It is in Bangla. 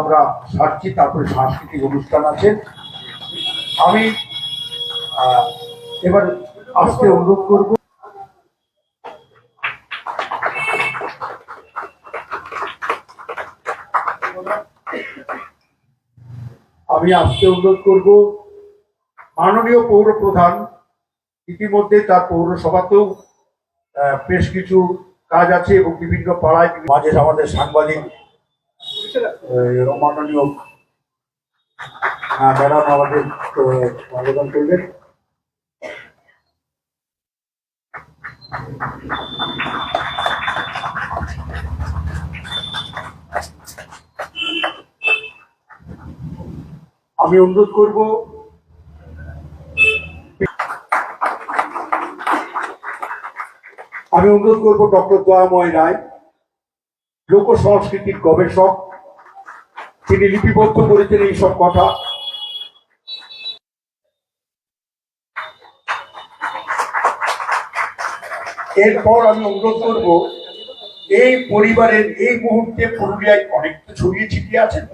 আমরা সারছি, তারপরে সাংস্কৃতিক অনুষ্ঠান আছে। আমি এবার আসতে অনুরোধ করব। আমি আসতে অনুরোধ করব। মাননীয় পৌর প্রধান ইতিমধ্যে তার পৌরসভাতেও বেশ কিছু কাজ আছে এবং বিভিন্ন পাড়ায় মাঝে আমাদের সাংবাদিক মাননীয় হ্যাঁ, ম্যাডাম আমাদের আবেদন করবেন আমি অনুরোধ করব আমি অনুরোধ করব ডক্টর দয়াময় রায়, লোক সংস্কৃতির গবেষক, তিনি লিপিবদ্ধ করেছেন এই সব কথা। এরপর আমি অনুরোধ করব, এই পরিবারের এই মুহূর্তে পুরুলিয়ায় অনেক ছড়িয়ে ছিটিয়ে আছেন